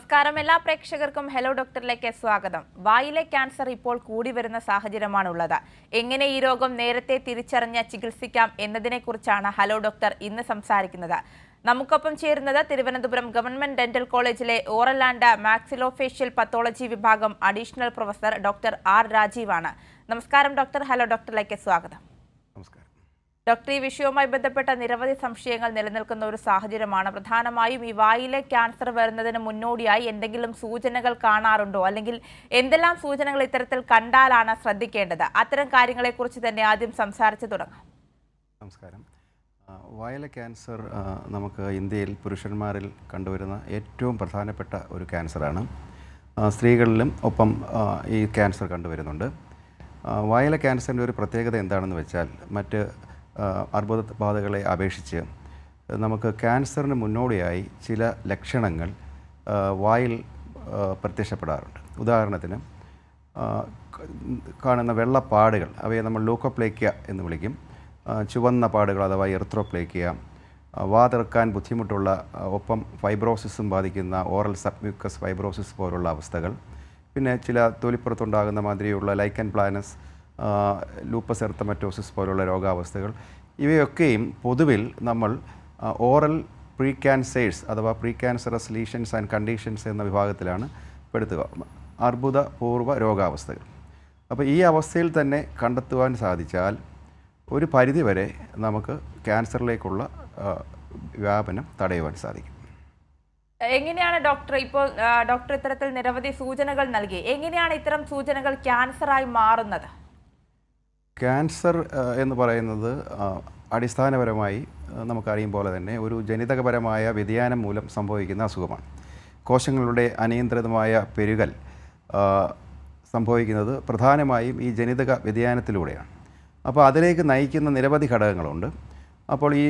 നമസ്കാരം. എല്ലാ പ്രേക്ഷകർക്കും ഹലോ ഡോക്ടറിലേക്ക് സ്വാഗതം. വായിലെ ക്യാൻസർ ഇപ്പോൾ കൂടി വരുന്ന സാഹചര്യമാണുള്ളത്. എങ്ങനെ ഈ രോഗം നേരത്തെ തിരിച്ചറിഞ്ഞ് ചികിത്സിക്കാം എന്നതിനെക്കുറിച്ചാണ് ഹലോ ഡോക്ടർ ഇന്ന് സംസാരിക്കുന്നത്. നമുക്കൊപ്പം ചേരുന്നത് തിരുവനന്തപുരം ഗവൺമെന്റ് ഡെന്റൽ കോളേജിലെ ഓറൽ ആൻഡ് മാക്സിലോഫേഷ്യൽ പത്തോളജി വിഭാഗം അഡീഷണൽ പ്രൊഫസർ ഡോക്ടർ ആർ രാജീവാണ്. നമസ്കാരം ഡോക്ടർ. ഹലോ ഡോക്ടറിലേക്ക് സ്വാഗതം. നമസ്കാരം. ഡോക്ടർ ഈ വിഷയവുമായി ബന്ധപ്പെട്ട നിരവധി സംശയങ്ങൾ നിലനിൽക്കുന്ന ഒരു സാഹചര്യമാണ്. പ്രധാനമായും ഈ വായിലെ ക്യാൻസർ വരുന്നതിന് മുന്നോടിയായി എന്തെങ്കിലും സൂചനകൾ കാണാറുണ്ടോ? അല്ലെങ്കിൽ എന്തെല്ലാം സൂചനകൾ ഇത്തരത്തിൽ കണ്ടാലാണ് ശ്രദ്ധിക്കേണ്ടത്? അത്തരം കാര്യങ്ങളെക്കുറിച്ച് തന്നെ ആദ്യം സംസാരിച്ചു തുടങ്ങാം. നമസ്കാരം. വായിലെ ക്യാൻസർ നമുക്ക് ഇന്ത്യയിൽ പുരുഷന്മാരിൽ കണ്ടുവരുന്ന ഏറ്റവും പ്രധാനപ്പെട്ട ഒരു ക്യാൻസറാണ്. സ്ത്രീകളിലും ഒപ്പം ഈ ക്യാൻസർ കണ്ടുവരുന്നുണ്ട്. വയല ക്യാൻസറിന്റെ ഒരു പ്രത്യേകത എന്താണെന്ന് വെച്ചാൽ മറ്റ് അർബുദ ബാധകളെ അപേക്ഷിച്ച് നമുക്ക് ക്യാൻസറിന് മുന്നോടിയായി ചില ലക്ഷണങ്ങൾ വായിൽ പ്രത്യക്ഷപ്പെടാറുണ്ട്. ഉദാഹരണത്തിന് കാണുന്ന വെള്ളപ്പാടുകൾ അവയെ നമ്മൾ ലൂക്കോപ്ലേക്കിയ എന്ന് വിളിക്കും. ചുവന്ന പാടുകൾ അഥവാ എർത്രോപ്ലേക്കിയ വാതിറക്കാൻ ബുദ്ധിമുട്ടുള്ള ഒപ്പം ഫൈബ്രോസിസും ബാധിക്കുന്ന ഓറൽ സബ്മ്യൂക്കസ് ഫൈബ്രോസിസ് പോലുള്ള അവസ്ഥകൾ. പിന്നെ ചില തൊലിപ്പുറത്തുണ്ടാകുന്ന മാതിരിയുള്ള ലൈക്കൻ പ്ലാനസ് ലൂപ്പസ് എർത്തമറ്റോസിസ് പോലുള്ള രോഗാവസ്ഥകൾ. ഇവയൊക്കെയും പൊതുവിൽ നമ്മൾ ഓറൽ പ്രീ ക്യാൻസേഴ്സ് അഥവാ pre cancerous lesions and conditions എന്ന വിഭാഗത്തിലാണ് പെടുത്തുക. അർബുദപൂർവ രോഗാവസ്ഥകൾ. അപ്പോൾ ഈ അവസ്ഥയിൽ തന്നെ കണ്ടെത്തുവാൻ സാധിച്ചാൽ ഒരു പരിധിവരെ നമുക്ക് ക്യാൻസറിലേക്കുള്ള വ്യാപനം തടയുവാൻ സാധിക്കും. എങ്ങനെയാണ് ഡോക്ടർ ഇപ്പോൾ ഡോക്ടർ ഇത്തരത്തിൽ നിരവധി സൂചനകൾ നൽകി? എങ്ങനെയാണ് ഇത്തരം സൂചനകൾ ക്യാൻസറായി മാറുന്നത്? ക്യാൻസർ എന്ന് പറയുന്നത് അടിസ്ഥാനപരമായി നമുക്കറിയും പോലെ തന്നെ ഒരു ജനിതകപരമായ വ്യതിയാനം മൂലം സംഭവിക്കുന്ന അസുഖമാണ്. കോശങ്ങളുടെ അനിയന്ത്രിതമായ പെരുകൽ സംഭവിക്കുന്നത് പ്രധാനമായും ഈ ജനിതക വ്യതിയാനത്തിലൂടെയാണ്. അപ്പോൾ അതിലേക്ക് നയിക്കുന്ന നിരവധി ഘടകങ്ങളുണ്ട്. അപ്പോൾ ഈ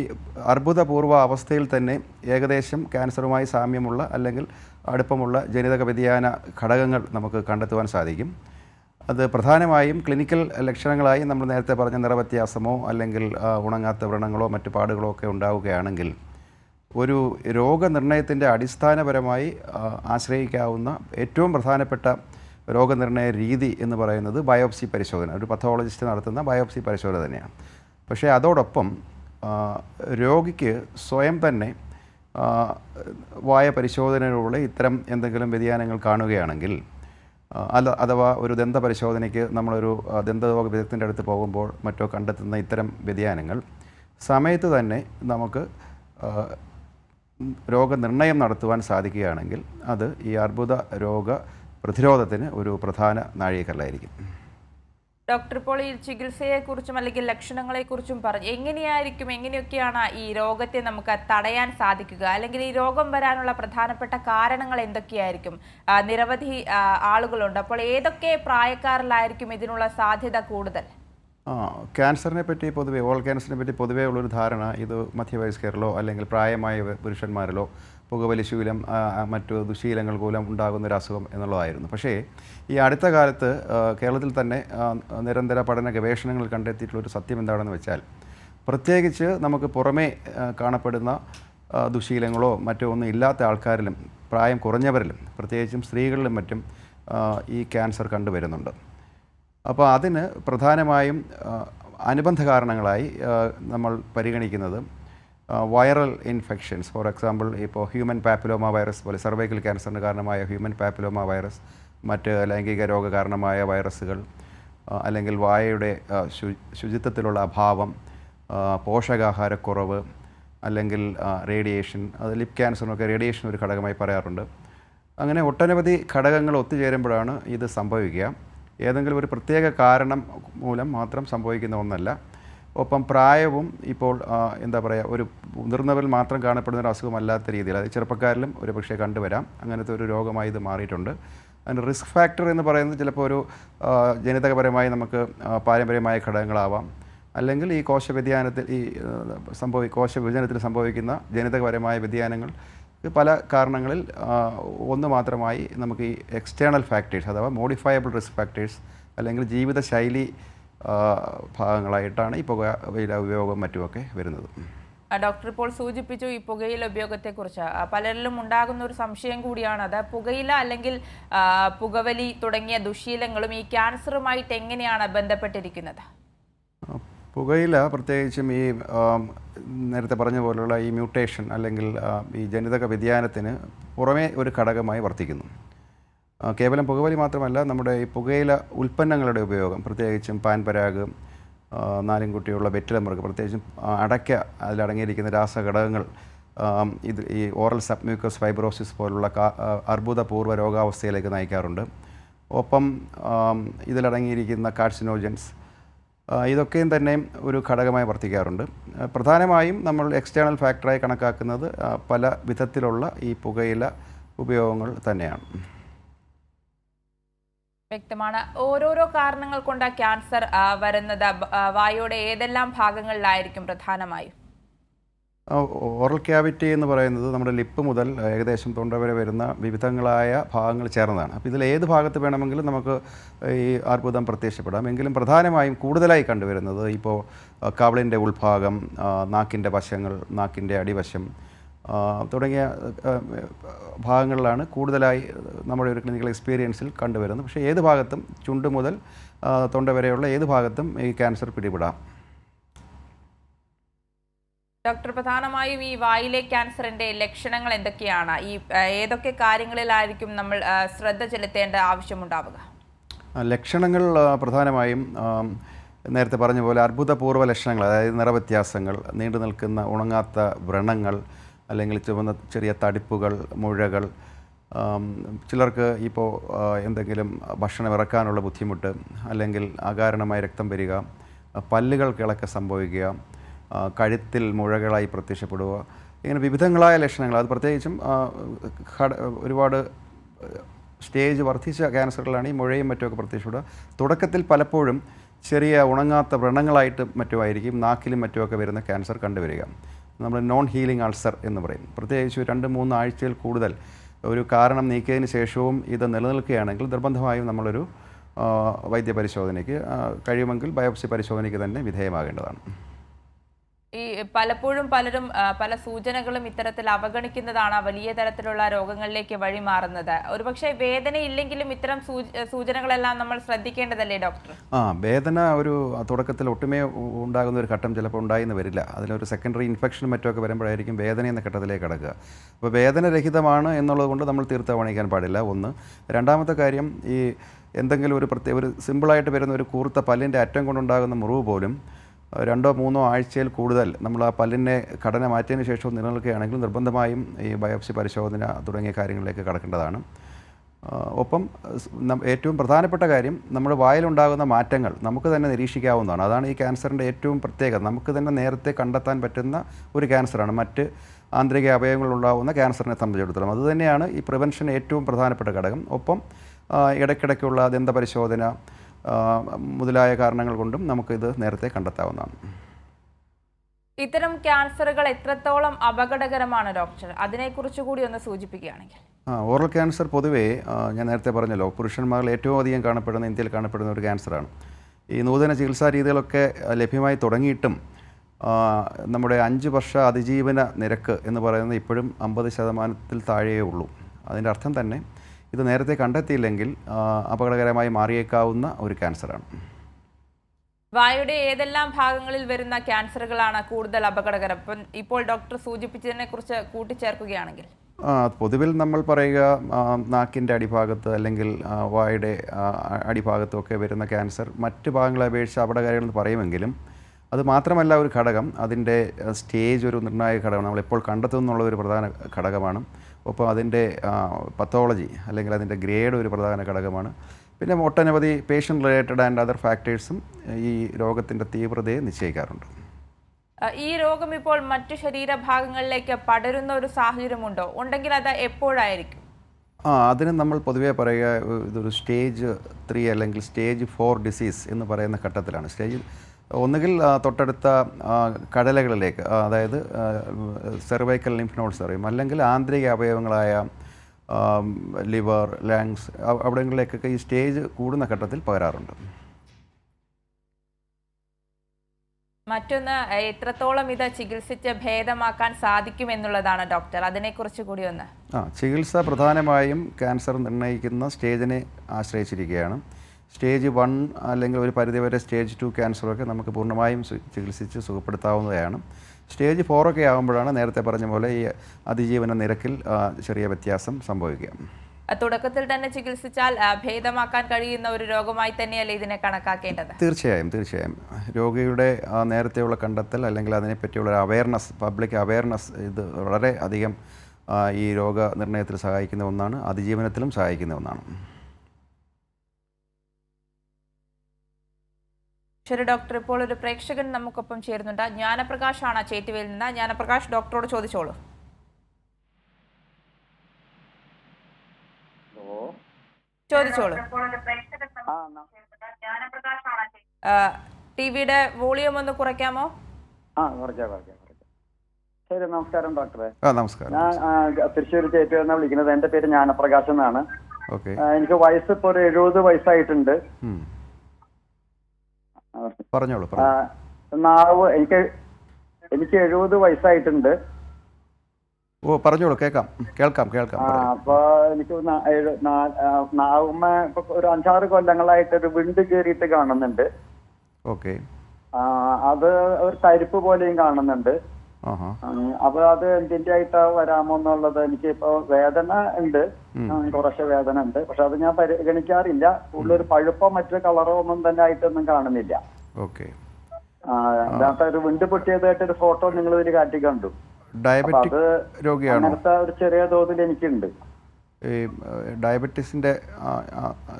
അർബുദപൂർവ അവസ്ഥയിൽ തന്നെ ഏകദേശം ക്യാൻസറുമായി സാമ്യമുള്ള അല്ലെങ്കിൽ അടുപ്പമുള്ള ജനിതക വ്യതിയാന ഘടകങ്ങൾ നമുക്ക് കണ്ടെത്തുവാൻ സാധിക്കും. അത് പ്രധാനമായും ക്ലിനിക്കൽ ലക്ഷണങ്ങളായി നമ്മൾ നേരത്തെ പറഞ്ഞ നിറവ്യത്യാസമോ അല്ലെങ്കിൽ ഉണങ്ങാത്ത വ്രണങ്ങളോ മറ്റു പാടുകളോ ഒക്കെ ഉണ്ടാവുകയാണെങ്കിൽ ഒരു രോഗനിർണയത്തിന്റെ അടിസ്ഥാനപരമായി ആശ്രയിക്കാവുന്ന ഏറ്റവും പ്രധാനപ്പെട്ട രോഗനിർണയ രീതി എന്ന് പറയുന്നത് ബയോപ്സി പരിശോധന. ഒരു പത്തോളജിസ്റ്റ് നടത്തുന്ന ബയോപ്സി പരിശോധന തന്നെയാണ്. പക്ഷേ അതോടൊപ്പം രോഗിക്ക് സ്വയം തന്നെ വായ പരിശോധനയിലൂടെ ഇത്തരം എന്തെങ്കിലും വ്യതിയാനങ്ങൾ കാണുകയാണെങ്കിൽ അല്ല അഥവാ ഒരു ദന്ത പരിശോധനയ്ക്ക് നമ്മളൊരു ദന്തരോഗ വിദഗ്ധന്റെ അടുത്ത് പോകുമ്പോൾ മറ്റോ കണ്ടെത്തുന്ന ഇത്തരം വ്യതിയാനങ്ങൾ സമയത്ത് തന്നെ നമുക്ക് രോഗനിർണയം നടത്തുവാൻ സാധിക്കുകയാണെങ്കിൽ അത് ഈ അർബുദ രോഗ പ്രതിരോധത്തിന് ഒരു പ്രധാന നാഴികക്കല്ലായിരിക്കും. ഡോക്ടർ ഇപ്പോൾ ഈ ചികിത്സയെക്കുറിച്ചും അല്ലെങ്കിൽ ലക്ഷണങ്ങളെക്കുറിച്ചും പറഞ്ഞു. എങ്ങനെയായിരിക്കും എങ്ങനെയൊക്കെയാണ് ഈ രോഗത്തെ നമുക്ക് തടയാൻ സാധിക്കുക? അല്ലെങ്കിൽ ഈ രോഗം വരാനുള്ള പ്രധാനപ്പെട്ട കാരണങ്ങൾ എന്തൊക്കെയായിരിക്കും? നിരവധി ആളുകളുണ്ട്. അപ്പോൾ ഏതൊക്കെ പ്രായക്കാരിലായിരിക്കും ഇതിനുള്ള സാധ്യത കൂടുതൽ? ആ ക്യാൻസറിനെ പറ്റി പൊതുവെ ഓൾ ക്യാൻസറിനെ പറ്റി പൊതുവേ ഉള്ളൊരു ധാരണ ഇത് മധ്യവയസ്കരിലോ അല്ലെങ്കിൽ പ്രായമായ പുരുഷന്മാരിലോ പുകവലിശീലം മറ്റു ദുശീലങ്ങൾ മൂലം ഉണ്ടാകുന്ന ഒരു അസുഖം എന്നുള്ളതായിരുന്നു. പക്ഷേ ഈ അടുത്ത കാലത്ത് കേരളത്തിൽ തന്നെ നിരന്തര പഠന ഗവേഷണങ്ങൾ കണ്ടെത്തിയിട്ടുള്ള ഒരു സത്യം എന്താണെന്ന് വെച്ചാൽ പ്രത്യേകിച്ച് നമുക്ക് പുറമേ കാണപ്പെടുന്ന ദുശീലങ്ങളോ മറ്റോ ഒന്നും ഇല്ലാത്ത ആൾക്കാരിലും പ്രായം കുറഞ്ഞവരിലും പ്രത്യേകിച്ചും സ്ത്രീകളിലും മറ്റും ഈ ക്യാൻസർ കണ്ടുവരുന്നുണ്ട്. അപ്പോൾ അതിന് പ്രധാനമായും അനുബന്ധ കാരണങ്ങളായി നമ്മൾ പരിഗണിക്കുന്നത് വൈറൽ ഇൻഫെക്ഷൻസ്. ഫോർ എക്സാമ്പിൾ ഇപ്പോൾ ഹ്യൂമൻ പാപ്പിലോമ വൈറസ് പോലെ സർവൈക്കൽ ക്യാൻസറിന് കാരണമായ ഹ്യൂമൻ പാപ്പിലോമ വൈറസ് മറ്റ് ലൈംഗിക രോഗ കാരണമായ വൈറസുകൾ അല്ലെങ്കിൽ വായയുടെ ശുചിത്വത്തിലുള്ള അഭാവം പോഷകാഹാരക്കുറവ് അല്ലെങ്കിൽ റേഡിയേഷൻ അത് ലിപ് ക്യാൻസറിനൊക്കെ റേഡിയേഷൻ ഒരു ഘടകമായി പറയാറുണ്ട്. അങ്ങനെ ഒട്ടനവധി ഘടകങ്ങൾ ഒത്തുചേരുമ്പോഴാണ് ഇത് സംഭവിക്കുക. ഏതെങ്കിലും ഒരു പ്രത്യേക കാരണം മൂലം മാത്രം സംഭവിക്കുന്ന ഒന്നല്ല. ഒപ്പം പ്രായവും ഇപ്പോൾ എന്താ പറയുക ഒരു മുതിർന്നവരിൽ മാത്രം കാണപ്പെടുന്ന ഒരു അസുഖമല്ലാത്ത രീതിയിൽ അത് ചെറുപ്പക്കാരിലും ഒരു പക്ഷേ കണ്ടുവരാം. അങ്ങനത്തെ ഒരു രോഗമായി ഇത് മാറിയിട്ടുണ്ട്. അതിന് റിസ്ക് ഫാക്ടർ എന്ന് പറയുന്നത് ചിലപ്പോൾ ഒരു ജനിതകപരമായി നമുക്ക് പാരമ്പര്യമായ ഘടകങ്ങളാവാം. അല്ലെങ്കിൽ ഈ കോശ വ്യതിയാനത്തിൽ ഈ സംഭവി കോശ വിഭജനത്തിൽ സംഭവിക്കുന്ന ജനിതകപരമായ വ്യതിയാനങ്ങൾ പല കാരണങ്ങളിൽ ഒന്ന് മാത്രമായി നമുക്ക് ഈ എക്സ്റ്റേണൽ ഫാക്ടേഴ്സ് അഥവാ മോഡിഫയബിൾ റിസ്ക് ഫാക്ടേഴ്സ് അല്ലെങ്കിൽ ജീവിതശൈലി ഭാഗങ്ങളായിട്ടാണ് ഈ പുക ഉപയോഗം മറ്റുമൊക്കെ വരുന്നത്. ഡോക്ടർ ഇപ്പോൾ സൂചിപ്പിച്ചു ഈ പുകയില ഉപയോഗത്തെക്കുറിച്ച്. പലരിലും ഉണ്ടാകുന്ന ഒരു സംശയം കൂടിയാണ് അത്. പുകയില അല്ലെങ്കിൽ പുകവലി തുടങ്ങിയ ദുശീലങ്ങളും ഈ ക്യാൻസറുമായിട്ട് എങ്ങനെയാണ് ബന്ധപ്പെട്ടിരിക്കുന്നത്? പുകയില പ്രത്യേകിച്ചും ഈ നേരത്തെ പറഞ്ഞ പോലുള്ള ഈ മ്യൂട്ടേഷൻ അല്ലെങ്കിൽ ഈ ജനിതക വ്യതിയാനത്തിന് പുറമേ ഒരു ഘടകമായി വർത്തിക്കുന്നു. കേവലം പുകവലി മാത്രമല്ല നമ്മുടെ ഈ പുകയില ഉൽപ്പന്നങ്ങളുടെ ഉപയോഗം പ്രത്യേകിച്ചും പാൻപരാഗ് ആ, നാലിൻകുട്ടിയുള്ള മുറുക്ക് പ്രത്യേകിച്ചും അടയ്ക്ക അതിലടങ്ങിയിരിക്കുന്ന രാസഘടകങ്ങൾ ഇത് ഈ ഓറൽ സബ്മ്യൂക്കസ് ഫൈബ്രോസിസ് പോലുള്ള അർബുദപൂർവ രോഗാവസ്ഥയിലേക്ക് നയിക്കാറുണ്ട്. ഒപ്പം ഇതിലടങ്ങിയിരിക്കുന്ന കാർസിനോജൻസ് ഇതൊക്കെയും തന്നെ ഒരു ഘടകമായി വർത്തിക്കാറുണ്ട്. പ്രധാനമായും നമ്മൾ എക്സ്റ്റേണൽ ഫാക്ടറായി കണക്കാക്കുന്നത് പല വിധത്തിലുള്ള ഈ പുകയില ഉപയോഗങ്ങൾ തന്നെയാണ്. വ്യക്തമാണ്. ഓരോരോ കാരണങ്ങൾ കൊണ്ട് ക്യാൻസർ വരുന്നത്. വായുടെ ഏതെല്ലാം ഭാഗങ്ങളിലായിരിക്കും പ്രധാനമായും? ഓറൽ ക്യാവിറ്റി എന്ന് പറയുന്നത് നമ്മുടെ ലിപ്പ് മുതൽ ഏകദേശം തൊണ്ട വരെ വരുന്ന വിവിധങ്ങളായ ഭാഗങ്ങൾ ചേർന്നതാണ്. അപ്പോൾ ഇതിൽ ഏത് ഭാഗത്ത് വേണമെങ്കിലും നമുക്ക് ഈ അർബുദം പ്രത്യക്ഷപ്പെടാം. എങ്കിലും പ്രധാനമായും കൂടുതലായി കണ്ടുവരുന്നത് ഇപ്പോൾ കവളിന്റെ ഉൾഭാഗം നാക്കിന്റെ വശങ്ങൾ നാക്കിന്റെ അടിവശം തുടങ്ങിയ ഭാഗങ്ങളിലാണ് കൂടുതലായി നമ്മുടെ ഒരു ക്ലിനിക്കൽ എക്സ്പീരിയൻസിൽ കണ്ടുവരുന്നത്. പക്ഷേ ഏത് ഭാഗത്തും ചുണ്ട് മുതൽ തൊണ്ട വരെയുള്ള ഏത് ഭാഗത്തും ഈ ക്യാൻസർ പിടിപെടാം. ഡോക്ടർ പ്രധാനമായും ഈ വായിലെ ക്യാൻസറിന്റെ ലക്ഷണങ്ങൾ എന്തൊക്കെയാണ്? ഈ ഏതൊക്കെ കാര്യങ്ങളിലായിരിക്കും നമ്മൾ ശ്രദ്ധ ചെലുത്തേണ്ട ആവശ്യമുണ്ടാവുക? ലക്ഷണങ്ങൾ പ്രധാനമായും നേരത്തെ പറഞ്ഞ പോലെ അർബുദപൂർവ ലക്ഷണങ്ങൾ അതായത് നിറവ്യത്യാസങ്ങൾ നീണ്ടു നിൽക്കുന്ന ഉണങ്ങാത്ത വ്രണങ്ങൾ അല്ലെങ്കിൽ ചുവന്ന ചെറിയ തടിപ്പുകൾ മുഴകൾ ചിലർക്ക് ഇപ്പോൾ എന്തെങ്കിലും ഭക്ഷണം ഇറക്കാനുള്ള ബുദ്ധിമുട്ട് അല്ലെങ്കിൽ അകാരണമായി രക്തം വരിക പല്ലുകൾ കിളക്ക സംഭവിക്കുക കഴുത്തിൽ മുഴകളായി പ്രത്യക്ഷപ്പെടുക ഇങ്ങനെ വിവിധങ്ങളായ ലക്ഷണങ്ങൾ. അത് പ്രത്യേകിച്ചും ഒരുപാട് സ്റ്റേജ് വർദ്ധിച്ച ക്യാൻസറുകളാണ് ഈ മുഴയും മറ്റുമൊക്കെ പ്രത്യക്ഷപ്പെടുക. തുടക്കത്തിൽ പലപ്പോഴും ചെറിയ ഉണങ്ങാത്ത വ്രണങ്ങളായിട്ട് മറ്റുമായിരിക്കും നാക്കിലും മറ്റുമൊക്കെ വരുന്ന ക്യാൻസർ കണ്ടുവരിക. നമ്മൾ നോൺ ഹീലിംഗ് അൾസർ എന്ന് പറയും. പ്രത്യേകിച്ച് രണ്ട് മൂന്ന് ആഴ്ചയിൽ കൂടുതൽ ഒരു കാരണം നീക്കിയതിന് ശേഷവും ഇത് നിലനിൽക്കുകയാണെങ്കിൽ നിർബന്ധമായും നമ്മളൊരു വൈദ്യപരിശോധനയ്ക്ക് കഴിയുമെങ്കിൽ ബയോപ്സി പരിശോധനയ്ക്ക് തന്നെ വിധേയമാകേണ്ടതാണ്. ഈ പലപ്പോഴും പലരും പല സൂചനകളും ഇത്തരത്തിൽ അവഗണിക്കുന്നതാണ് വലിയ തരത്തിലുള്ള രോഗങ്ങളിലേക്ക് വഴിമാറുന്നത് ഒരുപക്ഷെ വേദനയില്ലെങ്കിലും ഇത്തരം സൂചനകളെല്ലാം നമ്മൾ ശ്രദ്ധിക്കേണ്ടതല്ലേ ഡോക്ടർ? ആ വേദന ഒരു തുടക്കത്തിൽ ഒട്ടുമേ ഉണ്ടാകുന്ന ഒരു ഘട്ടം ചിലപ്പോൾ ഉണ്ടായിന്ന് വരില്ല. അതിലൊരു സെക്കൻഡറി ഇൻഫെക്ഷനും മറ്റുമൊക്കെ വരുമ്പോഴായിരിക്കും വേദന എന്ന ഘട്ടത്തിലേക്ക് കടക്കുക. അപ്പോൾ വേദനരഹിതമാണ് എന്നുള്ളത് കൊണ്ട് നമ്മൾ തീർത്ത് അവഗണിക്കാൻ പാടില്ല. ഒന്ന്. രണ്ടാമത്തെ കാര്യം ഈ എന്തെങ്കിലും ഒരു പ്രത്യേക ഒരു സിമ്പിളായിട്ട് വരുന്ന ഒരു കൂർത്ത പല്ലിന്റെ അറ്റം കൊണ്ടുണ്ടാകുന്ന മുറിവ് പോലും രണ്ടോ മൂന്നോ ആഴ്ചയിൽ കൂടുതൽ നമ്മൾ ആ പല്ലിനെ ഘടന മാറ്റിയതിന് ശേഷവും നിലനിൽക്കുകയാണെങ്കിൽ നിർബന്ധമായും ഈ ബയോപ്സി പരിശോധന തുടങ്ങിയ കാര്യങ്ങളിലേക്ക് കടക്കേണ്ടതാണ്. ഒപ്പം ഏറ്റവും പ്രധാനപ്പെട്ട കാര്യം നമ്മുടെ വായിലുണ്ടാകുന്ന മാറ്റങ്ങൾ നമുക്ക് തന്നെ നിരീക്ഷിക്കാവുന്നതാണ്. അതാണ് ഈ ക്യാൻസറിന്റെ ഏറ്റവും പ്രത്യേകത. നമുക്ക് തന്നെ നേരത്തെ കണ്ടെത്താൻ പറ്റുന്ന ഒരു ക്യാൻസറാണ്. മറ്റ് ആന്തരിക അവയവങ്ങളുണ്ടാകുന്ന ക്യാൻസറിനെ സംബന്ധിച്ചിടത്തോളം അതുതന്നെയാണ് ഈ പ്രിവെൻഷൻ ഏറ്റവും പ്രധാനപ്പെട്ട ഘടകം. ഒപ്പം ഇടയ്ക്കിടയ്ക്കുള്ള ദന്തപരിശോധന മുതലായ കാരണങ്ങൾ കൊണ്ടും നമുക്കിത് നേരത്തെ കണ്ടെത്താവുന്നതാണ്. ഇത്തരം ക്യാൻസറുകൾ എത്രത്തോളം അപകടകരമാണ് ഡോക്ടർ? അതിനെക്കുറിച്ച് കൂടി ഒന്ന് സൂചിപ്പിക്കുകയാണെങ്കിൽ. ആ ഓറൽ ക്യാൻസർ പൊതുവേ ഞാൻ നേരത്തെ പറഞ്ഞല്ലോ പുരുഷന്മാരിൽ ഏറ്റവും അധികം കാണപ്പെടുന്ന ഇന്ത്യയിൽ കാണപ്പെടുന്ന ഒരു ക്യാൻസറാണ്. ഈ നൂതന ചികിത്സാ രീതികളൊക്കെ ലഭ്യമായി തുടങ്ങിയിട്ടും നമ്മുടെ അഞ്ച് വർഷ അതിജീവന നിരക്ക് എന്ന് പറയുന്നത് ഇപ്പോഴും അമ്പത് ശതമാനത്തിൽ താഴെയേ ഉള്ളൂ. അതിന്റെ അർത്ഥം തന്നെ ഇത് നേരത്തെ കണ്ടെത്തിയില്ലെങ്കിൽ അപകടകരമായി മാറിയേക്കാവുന്ന ഒരു ക്യാൻസറാണ്. വായുടെ ഏതെല്ലാം ഭാഗങ്ങളിൽ വരുന്ന ക്യാൻസറുകളാണ് കൂടുതൽ അപകടകരം? ഇപ്പം ഇപ്പോൾ ഡോക്ടർ സൂചിപ്പിച്ചതിനെ കുറിച്ച് കൂട്ടിച്ചേർക്കുകയാണെങ്കിൽ. ആ, പൊതുവിൽ നമ്മൾ പറയുക നാക്കിന്റെ അടിഭാഗത്ത് അല്ലെങ്കിൽ വായുടെ അടിഭാഗത്തൊക്കെ അടിഭാഗത്തുമൊക്കെ വരുന്ന ക്യാൻസർ മറ്റ് ഭാഗങ്ങളെ അപേക്ഷിച്ച് അപകടകാരികളെന്ന് പറയുമെങ്കിലും അത് മാത്രമല്ല ഒരു ഘടകം. അതിന്റെ സ്റ്റേജ് ഒരു നിർണായക ഘടകമാണ്. നമ്മളിപ്പോൾ കണ്ടെത്തുന്നുള്ള ഒരു പ്രധാന ഘടകമാണ്. ഒപ്പം അതിന്റെ പത്തോളജി അല്ലെങ്കിൽ അതിന്റെ ഗ്രേഡ് ഒരു പ്രധാന ഘടകമാണ്. പിന്നെ ഒട്ടനവധി പേഷ്യന്റ് റിലേറ്റഡ് ആൻഡ് അതർ ഫാക്ടേഴ്സും ഈ രോഗത്തിന്റെ തീവ്രതയെ നിശ്ചയിക്കാറുണ്ട്. ഈ രോഗം ഇപ്പോൾ മറ്റു ശരീരഭാഗങ്ങളിലേക്ക് പടരുന്ന ഒരു സാഹചര്യമുണ്ടോ? ഉണ്ടെങ്കിൽ അത് എപ്പോഴായിരിക്കും? ആ അതിന് നമ്മൾ പൊതുവേ പറയുക ഇതൊരു സ്റ്റേജ് ത്രീ അല്ലെങ്കിൽ സ്റ്റേജ് ഫോർ ഡിസീസ് എന്ന് പറയുന്ന ഘട്ടത്തിലാണ്. സ്റ്റേജ് ഒന്നുകിൽ തൊട്ടടുത്ത കടലകളിലേക്ക് അതായത് സെർവൈക്കൽ ലിംഫ് നോഡ്സ് പറയും. അല്ലെങ്കിൽ ആന്തരിക അവയവങ്ങളായ ലിവർ ലങ്സ് അവിടങ്ങളിലേക്കൊക്കെ ഈ സ്റ്റേജ് കൂടുന്ന ഘട്ടത്തിൽ പകരാറുണ്ട്. മറ്റൊന്ന് എത്രത്തോളം ഇത് ചികിത്സിച്ച് ഭേദമാക്കാൻ സാധിക്കുമെന്നുള്ളതാണ് ഡോക്ടർ. അതിനെക്കുറിച്ച് കൂടി ഒന്ന്. ആ ചികിത്സ പ്രധാനമായും ക്യാൻസർ നിർണയിക്കുന്ന സ്റ്റേജിനെ ആശ്രയിച്ചിരിക്കുകയാണ്. സ്റ്റേജ് വൺ അല്ലെങ്കിൽ ഒരു പരിധിവരെ സ്റ്റേജ് ടു ക്യാൻസറൊക്കെ നമുക്ക് പൂർണമായും ചികിത്സിച്ച് സുഖപ്പെടുത്താവുന്നതാണ്. സ്റ്റേജ് ഫോറൊക്കെ ആകുമ്പോഴാണ് നേരത്തെ പറഞ്ഞ പോലെ ഈ അതിജീവന നിരക്കിൽ ചെറിയ വ്യത്യാസം സംഭവിക്കുക. തുടക്കത്തിൽ തന്നെ ചികിത്സിച്ചാൽ ഭേദമാക്കാൻ കഴിയുന്ന ഒരു രോഗമായി തന്നെയല്ലേ ഇതിനെ കണക്കാക്കേണ്ടത്? തീർച്ചയായും തീർച്ചയായും. രോഗിയുടെ നേരത്തെയുള്ള കണ്ടെത്തൽ അല്ലെങ്കിൽ അതിനെപ്പറ്റിയുള്ള അവയർനെസ് പബ്ലിക് അവയർനെസ് ഇത് വളരെ അധികം ഈ ഈ രോഗനിർണയത്തിൽ സഹായിക്കുന്ന ഒന്നാണ്. അതിജീവനത്തിലും സഹായിക്കുന്ന ഒന്നാണ്. ശരി ഡോക്ടർ ഇപ്പോൾ ഒരു പ്രേക്ഷകൻ നമുക്കൊപ്പം ചേരുന്നുണ്ട്. ജ്ഞാനപ്രകാശാണ് ചേറ്റുവയിൽ നിന്ന്. ജ്ഞാനപ്രകാശ് ഡോക്ടറോട് ചോദിച്ചോളൂ. ചോദിച്ചോളൂ. ടി വിയുടെ വോളിയം ഒന്ന് കുറയ്ക്കാമോ? ശരി നമസ്കാരം ഡോക്ടറെ. ആ നമസ്കാരം ഞാൻ തൃശ്ശൂർ തൃശ്ശൂർ ചേറ്റുവെന്നാണ് വിളിക്കുന്നത്. എന്റെ പേര് ജ്ഞാനപ്രകാശ് എന്നാണ്. ഓക്കെ. എനിക്ക് വയസ്സ് ഇപ്പോൾ ഒരു എഴുപത് വയസ്സായിട്ടുണ്ട്. പറഞ്ഞോളൂ പറഞ്ഞു നാവ് എനിക്ക് എനിക്ക് എഴുപത് വയസ്സായിട്ടുണ്ട്. ഓ പറഞ്ഞോളൂ കേൾക്കാം കേൾക്കാം കേൾക്കാം അപ്പൊ എനിക്ക് നാവുമ്മ ഇപ്പൊ ഒരു അഞ്ചാറ് കൊല്ലങ്ങളായിട്ട് ഒരു വിണ്ട് കയറിയിട്ട് കാണുന്നുണ്ട്. ഓക്കെ. അത് ഒരു തരിപ്പ് പോലെയും കാണുന്നുണ്ട്. അപ്പൊ അത് എന്തിന്റെ ആയിട്ടാ വരാമോ എന്നുള്ളത് എനിക്ക് ഇപ്പൊ വേദന ഉണ്ട്. കുറച്ച് വേദന ഉണ്ട് പക്ഷെ അത് ഞാൻ പരിഗണിക്കാറില്ല. ഉള്ളൊരു പഴുപ്പോ മറ്റു കളറോ ഒന്നും തന്നെ ആയിട്ടൊന്നും കാണുന്നില്ല. ഓക്കെ. അതിനകത്ത് ഒരു വിണ്ട് പൊട്ടിയതായിട്ട് ഒരു ഫോട്ടോ നിങ്ങൾ ഇതിൽ കാട്ടി കണ്ടു. ഡയബറ്റിക് രോഗിയാണോ? അങ്ങനത്തെ ഒരു ചെറിയ തോതിൽ എനിക്കുണ്ട്. ഈ ഡയബറ്റീസിന്റെ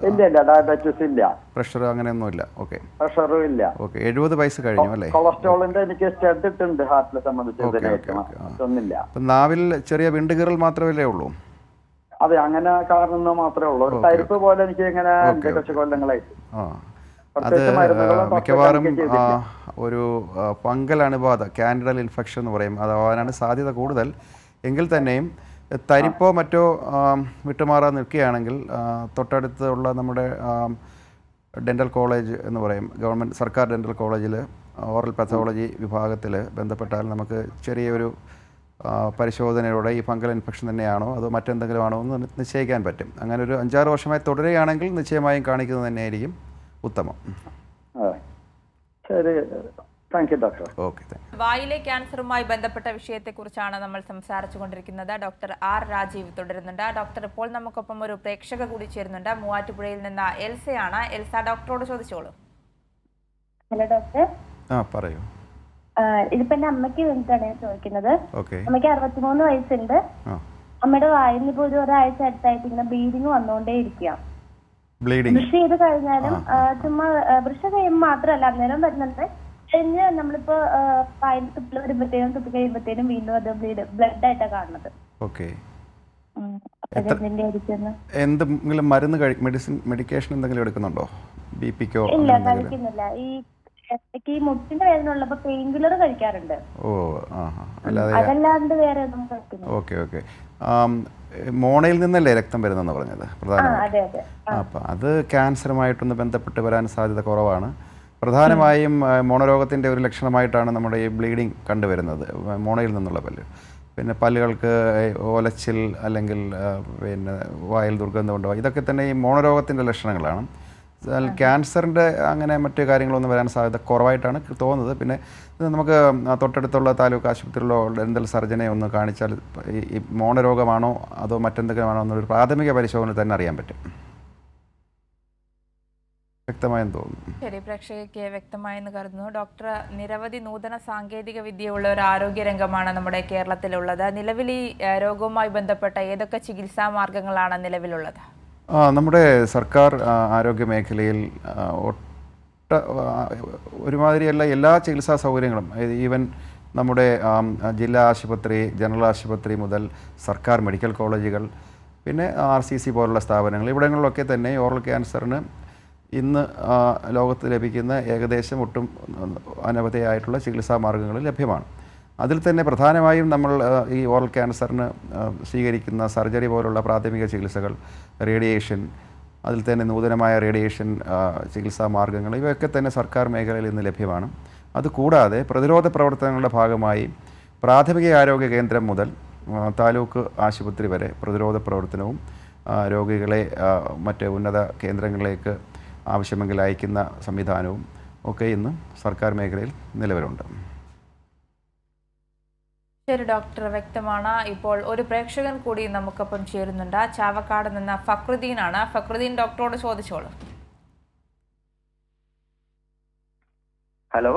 ഇല്ല ഇല്ല ഡയബറ്റീസ് ഇല്ല. പ്രഷർ അങ്ങനെയൊന്നും ഇല്ല ഓക്കെ. പ്രഷറും ഇല്ല. ഓക്കെ എഴുപത് വയസ്സ് കഴിഞ്ഞു അല്ലേ? കൊളസ്ട്രോളിന്റെ എനിക്ക് സ്റ്റഡ് ഇട്ടുണ്ട് ഹാർട്ടിനെ സംബന്ധിച്ച് നാവിൽ ചെറിയ വിണ്ടുകീറൽ മാത്രമല്ലേ ഉള്ളൂ? അതെ അങ്ങനെ കാരണം മാത്രമേ ഉള്ളൂ. ഒരു തരിപ്പ് പോലെ എനിക്ക് ഇങ്ങനെ കുറച്ച് കൊല്ലങ്ങളായിട്ട് അത് മിക്കവാറും ഒരു പങ്കൽ ഫംഗൽ അണുബാധ കാൻഡിഡൽ ഇൻഫെക്ഷൻ എന്ന് പറയും. അതാവാനാണ് സാധ്യത കൂടുതൽ. എങ്കിൽ തന്നെയും തരിപ്പോ മറ്റോ വിട്ടുമാറാൻ നിൽക്കുകയാണെങ്കിൽ തൊട്ടടുത്തുള്ള നമ്മുടെ ഡെന്റൽ കോളേജ് എന്ന് പറയും. ഗവൺമെന്റ് സർക്കാർ ഡെന്റൽ കോളേജിൽ ഓറൽ പാത്തോളജി വിഭാഗത്തിൽ ബന്ധപ്പെട്ടാൽ നമുക്ക് ചെറിയൊരു ആ, പരിശോധനയിലൂടെ ഈ ഫംഗൽ ഇൻഫെക്ഷൻ തന്നെയാണോ അതോ മറ്റെന്തെങ്കിലും ആണോ എന്ന് നിശ്ചയിക്കാൻ പറ്റും. അങ്ങനെ ഒരു അഞ്ചാറ് വർഷമായി തുടരുകയാണെങ്കിൽ നിശ്ചയമായും കാണിക്കുന്നത് തന്നെയായിരിക്കും ഉത്തമം. അതെ. ശരി. Thank you doctor okay thank വായിലെ ക്യാൻസറുമായി ബന്ധപ്പെട്ട വിഷയത്തെക്കുറിച്ചാണ് നമ്മൾ സംസാരിച്ചു കൊണ്ടിരിക്കുന്നത് ഡോക്ടർ ആർ രാജീവ് തുടരുന്നുണ്ട്. ഡോക്ടർ ഇപ്പോൾ നമുക്കൊപ്പം ഒരു പ്രേക്ഷക കൂടി ചേരുന്നുണ്ട്. മൂവാറ്റുപുഴയിൽ നിന്ന് എൽസയാണ്. എൽസ ഡോക്ടറോട് ചോദിച്ചോളൂ. Hello doctor. ആ പറയൂ. ഇതിപ്പോ എന്റെ അമ്മയ്ക്ക് വേണ്ടിയിട്ടാണ് ഞാൻ ചോദിക്കുന്നത്. ഓക്കെ. അമ്മയ്ക്ക് അറുപത്തിമൂന്ന് വയസ്സുണ്ട്. ആ. അമ്മയുടെ വായിൽ ഇപ്പൊ ഒരു ഒരാഴ്ച അടുത്തായിട്ട് ഇങ്ങനെ ബ്ലീഡിങ് വന്നുകൊണ്ടേ ഇരിക്കുക ബ്ലീഡിങ് ബ്രഷ് ചെയ്ത് കഴിഞ്ഞാലും ആ, ചുമ്മാ ബ്രഷ് ചെയ്യുമ്പോൾ മാത്രമല്ല അന്നേരം വരുന്നുണ്ട്. കഴിഞ്ഞ് നമ്മളിപ്പോ ആ, വായിൽ തുപ്പി വരുമ്പോഴത്തേനും തുപ്പി കഴിയുമ്പോഴത്തേനും വീണ്ടും അത് ബ്ലീഡ് ബ്ലഡ് ആയിട്ടാണ് കാണുന്നത്. ഓക്കെ. ഉം. അപ്പൊ ഇതെന്തിന്റെ ആയിരിക്കുമെന്ന് എന്തെങ്കിലും മരുന്ന് കഴി മെഡിസിൻ മെഡിക്കേഷൻ എന്തെങ്കിലും എടുക്കുന്നുണ്ടോ? ബി പിക്കോ ഇല്ല കഴിക്കുന്നില്ല. ഈ എനിക്ക് ഈ മുട്ടിന്റെ വേദന ഉള്ളപ്പോ പെയിൻ കില്ലർ കഴിക്കാറുണ്ട്. ഓ ആ ആ. അല്ലാതെ അതല്ലാണ്ട് വേറെ ഒന്നും കഴിക്കുന്നില്ല. Okay okay. മോണയിൽ നിന്നല്ലേ രക്തം വരുന്നെന്ന് പറഞ്ഞത്? ആ അതെ അതെ. അപ്പം അത് ക്യാൻസറുമായിട്ടൊന്ന് ബന്ധപ്പെട്ട് വരാൻ സാധ്യത കുറവാണ്. പ്രധാനമായും ആ, മോണരോഗത്തിന്റെ ഒരു ലക്ഷണമായിട്ടാണ് നമ്മുടെ ഈ ബ്ലീഡിങ് കണ്ടുവരുന്നത്. ആ, മോണയിൽ നിന്നുള്ള പല്ല്. പിന്നെ പല്ലുകൾക്ക് ഓലച്ചിൽ അല്ലെങ്കിൽ ആ, പിന്നെ വായിൽ ദുർഗന്ധം ഉണ്ടാവുക ഇതൊക്കെ തന്നെ ഈ മോണരോഗത്തിന്റെ ലക്ഷണങ്ങളാണ്. ക്യാൻസറിന്റെ അങ്ങനെ മറ്റു കാര്യങ്ങളൊന്നും വരാൻ സാധ്യത കുറവായിട്ടാണ് തോന്നുന്നത്. പിന്നെ നമുക്ക് തൊട്ടടുത്തുള്ള താലൂക്ക് ആശുപത്രിയിലോ ഡെന്റൽ സർജനെ ഒന്ന് കാണിച്ചാൽ ഈ- മോണരോഗമാണോ അതോ മറ്റെന്തെങ്കിലും ആണോ എന്നൊരു പ്രാഥമിക പരിശോധന തന്നെ അറിയാൻ പറ്റും. ശരി പ്രേക്ഷകയ്ക്ക് വ്യക്തമായെന്ന് കരുതുന്നു. ഡോക്ടർ നിരവധി നൂതന സാങ്കേതിക വിദ്യയുള്ള ഒരു ആരോഗ്യ രംഗമാണ് നമ്മുടെ കേരളത്തിലുള്ളത്. നിലവിൽ ഈ രോഗവുമായി ബന്ധപ്പെട്ട ഏതൊക്കെ ചികിത്സാ മാർഗങ്ങളാണ് നിലവിലുള്ളത്? നമ്മുടെ സർക്കാർ ആരോഗ്യ മേഖലയിൽ ഒട്ട ഒരുമാതിരിയല്ല എല്ലാ ചികിത്സാ സൗകര്യങ്ങളും ഈവൻ നമ്മുടെ ജില്ലാ ആശുപത്രി ജനറൽ ആശുപത്രി മുതൽ സർക്കാർ മെഡിക്കൽ കോളേജുകൾ പിന്നെ ആർ സി സി പോലുള്ള സ്ഥാപനങ്ങൾ ഇവിടങ്ങളിലൊക്കെ തന്നെ ഓറൽ ക്യാൻസറിന് ഇന്ന് ലോകത്ത് ലഭിക്കുന്ന ഏകദേശം ഒട്ടും അനവധിയായിട്ടുള്ള ചികിത്സാ മാർഗങ്ങൾ ലഭ്യമാണ്. അതിൽ തന്നെ പ്രധാനമായും നമ്മൾ ഈ ഓറൽ ക്യാൻസറിന് സ്വീകരിക്കുന്ന സർജറി പോലുള്ള പ്രാഥമിക ചികിത്സകൾ റേഡിയേഷൻ അതിൽ തന്നെ നൂതനമായ റേഡിയേഷൻ ചികിത്സാ മാർഗങ്ങൾ ഇവയൊക്കെ തന്നെ സർക്കാർ മേഖലയിൽ ഇന്ന് ലഭ്യമാണ്. അതുകൂടാതെ പ്രതിരോധ പ്രവർത്തനങ്ങളുടെ ഭാഗമായി പ്രാഥമിക ആരോഗ്യ കേന്ദ്രം മുതൽ താലൂക്ക് ആശുപത്രി വരെ പ്രതിരോധ പ്രവർത്തനവും രോഗികളെ മറ്റ് ഉന്നത കേന്ദ്രങ്ങളിലേക്ക് ആവശ്യമെങ്കിൽ അയക്കുന്ന സംവിധാനവും ഒക്കെ ഇന്ന് സർക്കാർ മേഖലയിൽ നിലവിലുണ്ട്. ശരി ഡോക്ടർ വ്യക്തമാണ്. ഇപ്പോൾ ഒരു പ്രേക്ഷകൻ കൂടി നമുക്കൊപ്പം ചേരുന്നുണ്ട്. ചാവക്കാട് നിന്ന് ഫക്രുദ്ദീനാണ്. ഫക്രുദ്ദീൻ ഡോക്ടറോട് ചോദിച്ചോളൂ. ഹലോ?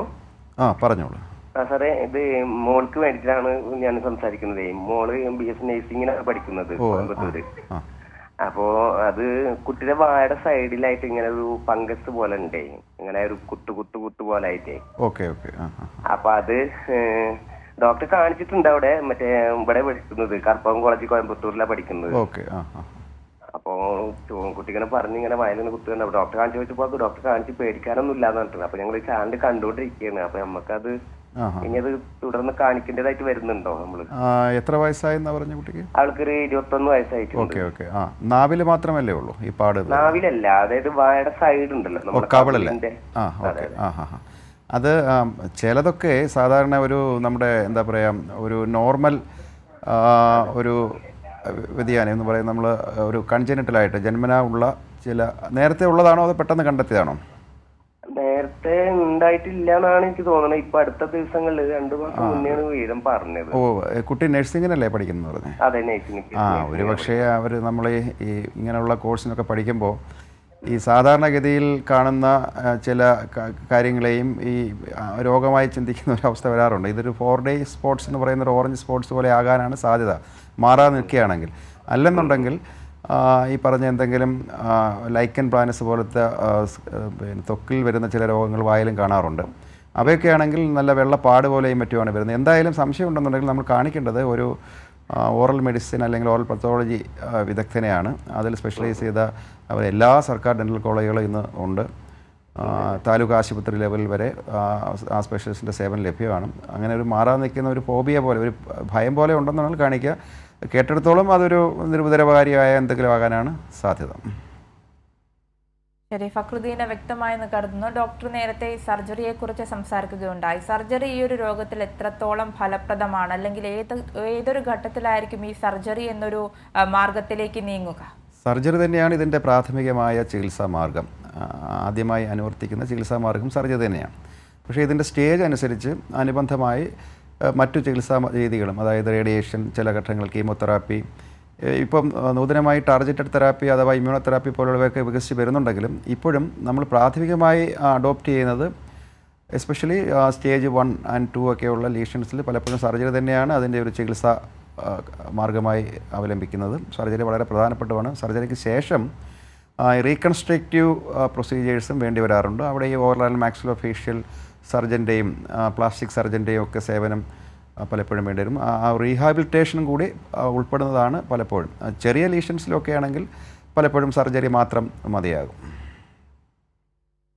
ആ പറഞ്ഞോളൂ. ആ സാറേ ഇത് മോൾക്ക് വേണ്ടിയിട്ടാണ് ഞാൻ സംസാരിക്കുന്നത്. മോൾ ബി എസ് നഴ്സിംഗിനാണ് പഠിക്കുന്നത് കോയമ്പത്തൂര്. അപ്പോ അത് കുട്ടിയുടെ വായുടെ സൈഡിലായിട്ട് ഇങ്ങനെ ഒരു ഫംഗസ് പോലെ ഉണ്ടേ. ഇങ്ങനെ ഒരു കുത്തു കുത്തു കുത്തു പോലെ ആയിട്ടേ. അപ്പൊ അത് ഡോക്ടർ കാണിച്ചിട്ടുണ്ട് അവിടെ മറ്റേ ഇവിടെ പഠിക്കുന്നത് കർപ്പകം കോളേജ് കോയമ്പത്തൂരിലാണ് പഠിക്കുന്നത്. ഓക്കെ ആ ആ അപ്പോ കുട്ടിങ്ങനെ പറഞ്ഞ് ഇങ്ങനെ വയലിന് കുത്തുന്നുണ്ട്. അപ്പൊ ഡോക്ടറെ കാണിച്ചു വെച്ചപ്പോ ഡോക്ടർ കാണിച്ച് പേടിക്കാനൊന്നും ഇല്ലാന്ന് പറഞ്ഞിട്ടുണ്ട്. അപ്പൊ ഞങ്ങൾ ചാനൽ കണ്ടുകൊണ്ടിരിക്കുകയാണ്. അപ്പൊ നമുക്കത് ഇനി അത് തുടർന്ന് കാണിക്കേണ്ടതായിട്ട് വരുന്നുണ്ടോ നമ്മൾ? എത്ര വയസ്സായെന്നാ പറഞ്ഞ കുട്ടിക്ക്? ആൾക്കൊരു ഇരുപത്തൊന്ന് വയസ്സായിട്ടുണ്ട്. Okay okay. ആ മാത്രമല്ലേ ഉള്ളൂ ഈ പാട് നാവിലല്ല അതായത് വായുടെ സൈഡ് ഉണ്ടല്ലോ ഓ നമ്മുടെ കവിളല്ലേ കവിളിന്റെ. ആ ഓക്കെ. ആ ഹാ ഹാ അത് ചിലതൊക്കെ സാധാരണ ഒരു നമ്മുടെ എന്താ പറയുക ഒരു നോർമൽ ഒരു വ്യതിയാനം എന്ന് പറയുന്നത് നമ്മൾ ഒരു കൺജനിറ്റലായിട്ട് ജന്മനാ ഉള്ള ചില നേരത്തെ ഉള്ളതാണോ അതോ പെട്ടെന്ന് കണ്ടെത്തിയതാണോ? നേരത്തെ ഉണ്ടായിട്ടില്ല എന്നാണ് എനിക്ക് തോന്നുന്നത് ഇപ്പൊ അടുത്ത ദിവസങ്ങളിൽ രണ്ടു മാസം മുന്നെയാണ് വീരം പറഞ്ഞത്. ഓ കുട്ടി നഴ്സിംഗിനല്ലേ പഠിക്കുന്നത് അതെ നഴ്സിംഗ് ആ ഒരു പക്ഷേ അവർ നമ്മൾ ഈ ഇങ്ങനെയുള്ള കോഴ്സിനൊക്കെ പഠിക്കുമ്പോൾ ഈ സാധാരണഗതിയിൽ കാണുന്ന ചില കാര്യങ്ങളെയും ഈ രോഗമായി ചിന്തിക്കുന്ന ഒരു അവസ്ഥ വരാറുണ്ട്. ഇതൊരു ഫോർ ഡേ സ്പോർട്സ് എന്ന് പറയുന്ന ഒരു ഓറഞ്ച് സ്പോർട്സ് പോലെ ആകാനാണ് സാധ്യത. മാറാൻ നിൽക്കുകയാണെങ്കിൽ. അല്ലെന്നുണ്ടെങ്കിൽ ഈ പറഞ്ഞ എന്തെങ്കിലും ലൈക്കൻ പ്ലാനസ് പോലത്തെ ത്വക്കിൽ വരുന്ന ചില രോഗങ്ങൾ വായിലും കാണാറുണ്ട്. അവയൊക്കെ ആണെങ്കിൽ നല്ല വെള്ളപ്പാട് പോലെയും മറ്റുമാണ് വരുന്നത്. എന്തായാലും സംശയം ഉണ്ടെന്നുണ്ടെങ്കിൽ നമ്മൾ കാണിക്കേണ്ടത് ഒരു ഓറൽ മെഡിസിൻ അല്ലെങ്കിൽ ഓറൽ പത്തോളജി വിദഗ്ധനെയാണ്. അതിൽ സ്പെഷ്യലൈസ് ചെയ്ത അവർ എല്ലാ സർക്കാർ ഡെന്റൽ കോളേജുകളും ഇന്ന് ഉണ്ട്. താലൂക്ക് ആശുപത്രി ലെവൽ വരെ ആ സ്പെഷ്യലിസ്റ്റിന്റെ സേവനം ലഭ്യമാണ്. അങ്ങനെ ഒരു മാറാൻ നിൽക്കുന്ന ഒരു ഫോബിയ പോലെ ഒരു ഭയം പോലെ ഉണ്ടെന്നാണ് കാണിക്കുക കേട്ടെടുത്തോളം അതൊരു നിരുപദ്രവകാരിയായ എന്തെങ്കിലും ആകാനാണ് സാധ്യത. ശരി ഫക്രുദ്ദീനെ വ്യക്തമായെന്ന് കരുതുന്നു. ഡോക്ടർ നേരത്തെ ഈ സർജറിയെ കുറിച്ച് സംസാരിക്കുകയുണ്ടായി. സർജറി ഈ ഒരു രോഗത്തിൽ എത്രത്തോളം ഫലപ്രദമാണ്? അല്ലെങ്കിൽ ഏത് ഏതൊരു ഘട്ടത്തിലായിരിക്കും ഈ സർജറി എന്നൊരു മാർഗത്തിലേക്ക് നീങ്ങുക? സർജറി തന്നെയാണ് ഇതിന്റെ പ്രാഥമികമായ ചികിത്സാ മാർഗം. ആദ്യമായി അനുവർത്തിക്കുന്ന ചികിത്സാ മാർഗം സർജറി തന്നെയാണ്. പക്ഷേ ഇതിന്റെ സ്റ്റേജ് അനുസരിച്ച് അനുബന്ധമായി മറ്റു ചികിത്സാ രീതികളും അതായത് റേഡിയേഷൻ ചില ഘട്ടങ്ങൾ കീമോതെറാപ്പി ഇപ്പം നൂതനമായി ടാർജറ്റഡ് തെറാപ്പി അഥവാ ഇമ്മ്യൂണോതെറാപ്പി പോലുള്ളവയൊക്കെ വികസിച്ച് വരുന്നുണ്ടെങ്കിലും ഇപ്പോഴും നമ്മൾ പ്രാഥമികമായി അഡോപ്റ്റ് ചെയ്യുന്നത് especially stage one and two ഒക്കെയുള്ള ലീഷൻസിൽ പലപ്പോഴും സർജറി തന്നെയാണ് അതിന്റെ ഒരു ചികിത്സ മാർഗമായി അവലംബിക്കുന്നത്. സർജറി വളരെ പ്രധാനപ്പെട്ടതാണ്. സർജറിക്ക് ശേഷം റീകൺസ്ട്രക്റ്റീവ് പ്രൊസീജിയേഴ്സും വേണ്ടി വരാറുണ്ട്. അവിടെ ഈ ഓവർലാൽ മാക്സിലോ ഫേഷ്യൽ സർജന്റെയും പ്ലാസ്റ്റിക് സർജന്റെയും ഒക്കെ സേവനം പലപ്പോഴും വേണ്ടി വരും. ആ റീഹാബിലിറ്റേഷനും കൂടി ഉൾപ്പെടുന്നതാണ് പലപ്പോഴും. ചെറിയ ലീഷൻസിലൊക്കെ ആണെങ്കിൽ പലപ്പോഴും സർജറി മാത്രം മതിയാകും.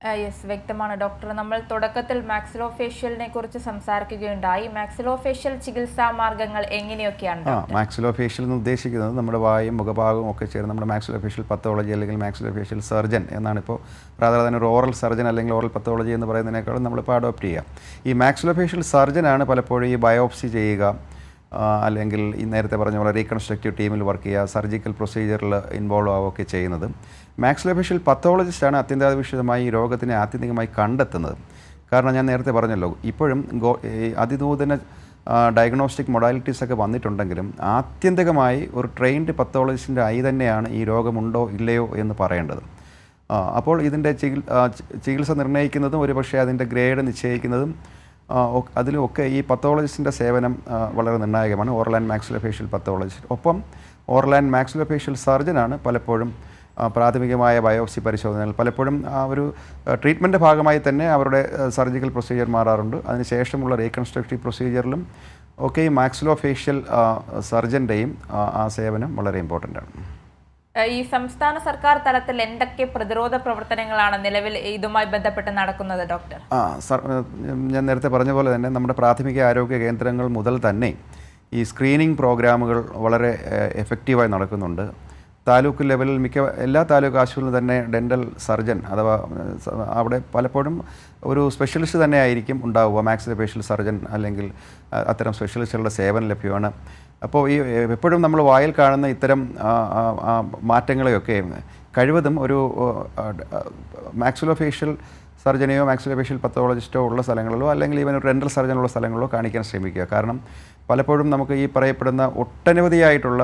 യെസ് വ്യക്തമാണ്. ഡോക്ടർ നമ്മൾ തുടക്കത്തിൽ മാക്സിലോ മാക്സിലോഫേഷ്യലിനെ കുറിച്ച് സംസാരിക്കുകയുണ്ടായി. മാക്സിലോഫേഷ്യൽ ചികിത്സാ മാർഗങ്ങൾ എങ്ങനെയൊക്കെയാണ് ആ മാക്സിലോ ഫേഷ്യൽ എന്ന് ഉദ്ദേശിക്കുന്നത് നമ്മുടെ വായും മുഖഭാഗവും ഒക്കെ ചേർന്ന് നമ്മുടെ മാക്സിലോ ഫേഷ്യൽ പത്തോളജി അല്ലെങ്കിൽ മാക്സിലോ ഫേഷ്യൽ സർജൻ എന്നാണ് ഇപ്പോൾ റാദർ തന്നെ ഒരു ഓറൽ സർജൻ അല്ലെങ്കിൽ ഓറൽ പത്തോളജി എന്ന് പറയുന്നതിനേക്കാളും നമ്മളിപ്പോൾ അഡോപ്റ്റ് ചെയ്യുക ഈ മാക്സിലോ ഫേഷ്യൽ സർജനാണ് പലപ്പോഴും ഈ ബയോപ്സി ചെയ്യുക അല്ലെങ്കിൽ ഈ നേരത്തെ പറഞ്ഞ പോലെ റീകൺസ്ട്രക്റ്റീവ് ടീമിൽ വർക്ക് ചെയ്യുക സർജിക്കൽ പ്രൊസീജിയറിൽ ഇൻവോൾവ് ആവുകയൊക്കെ ചെയ്യുന്നത്. മാക്സിലോഫേഷ്യൽ പത്തോളജിസ്റ്റാണ് അത്യന്താപേക്ഷിതമായി ഈ രോഗത്തിനെ ആത്യന്തികമായി കണ്ടെത്തുന്നത്. കാരണം ഞാൻ നേരത്തെ പറഞ്ഞല്ലോ ഇപ്പോഴും ഗോ അതിനൂതന ഡയഗ്നോസ്റ്റിക് മൊഡാലിറ്റീസ് ഒക്കെ വന്നിട്ടുണ്ടെങ്കിലും ആത്യന്തികമായി ഒരു ട്രെയിൻഡ് പത്തോളജിസ്റ്റിന്റെ ഐ തന്നെയാണ് ഈ രോഗമുണ്ടോ ഇല്ലയോ എന്ന് പറയേണ്ടത്. അപ്പോൾ ഇതിന്റെ ചികിത്സ നിർണയിക്കുന്നതും ഒരുപക്ഷെ അതിന്റെ ഗ്രേഡ് നിശ്ചയിക്കുന്നതും അതിലുമൊക്കെ ഈ പത്തോളജിസ്റ്റിന്റെ സേവനം വളരെ നിർണായകമാണ്. ഓറൽ ആൻഡ് മാക്സിലോഫേഷ്യൽ പത്തോളജിസ്റ്റ് ഒപ്പം ഓറൽ ആൻഡ് മാക്സിലോഫേഷ്യൽ സർജനാണ് പലപ്പോഴും പ്രാഥമികമായ ബയോപ്സി പരിശോധനകൾ. പലപ്പോഴും ആ ഒരു ട്രീറ്റ്മെന്റ് ഭാഗമായി തന്നെ അവരുടെ സർജിക്കൽ പ്രൊസീജിയർ മാറാറുണ്ട്. അതിനുശേഷമുള്ള റീകൺസ്ട്രക്റ്റീവ് പ്രൊസീജിയറിലും ഒക്കെ ഈ മാക്സിലോഫേഷ്യൽ സർജന്റെയും ആ സേവനം വളരെ ഇമ്പോർട്ടന്റ് ആണ്. ഈ സംസ്ഥാന സർക്കാർ തലത്തിൽ എന്തൊക്കെ പ്രതിരോധ പ്രവർത്തനങ്ങളാണ് നിലവിൽ ഇതുമായി ബന്ധപ്പെട്ട് നടക്കുന്നത് ഡോക്ടർ? ആ സർ ഞാൻ നേരത്തെ പറഞ്ഞ പോലെ തന്നെ നമ്മുടെ പ്രാഥമിക ആരോഗ്യ കേന്ദ്രങ്ങൾ മുതൽ തന്നെ ഈ സ്ക്രീനിങ് പ്രോഗ്രാമുകൾ വളരെ എഫക്റ്റീവായി നടക്കുന്നുണ്ട്. താലൂക്ക് ലെവലിൽ മിക്ക എല്ലാ താലൂക്ക് ആശുപത്രിയിലും തന്നെ ഡെന്റൽ സർജൻ അഥവാ അവിടെ പലപ്പോഴും ഒരു സ്പെഷ്യലിസ്റ്റ് തന്നെ ആയിരിക്കും ഉണ്ടാവുക. മാക്സിലോഫേഷ്യൽ സർജൻ അല്ലെങ്കിൽ അത്തരം സ്പെഷ്യലിസ്റ്റുകളുടെ സേവനം ലഭ്യമാണ്. അപ്പോൾ ഈ എപ്പോഴും നമ്മൾ വായിൽ കാണുന്ന ഇത്തരം മാറ്റങ്ങളെയൊക്കെ കഴിവതും ഒരു മാക്സിലോഫേഷ്യൽ സർജനെയോ മാക്സിലോഫേഷ്യൽ പത്തോളജിസ്റ്റോ ഉള്ള സ്ഥലങ്ങളിലോ അല്ലെങ്കിൽ ഈവൻ ഒരു ഡെന്റൽ സർജനുള്ള സ്ഥലങ്ങളിലോ കാണിക്കാൻ ശ്രമിക്കുക. കാരണം പലപ്പോഴും നമുക്ക് ഈ പറയപ്പെടുന്ന ഒട്ടനവധിയായിട്ടുള്ള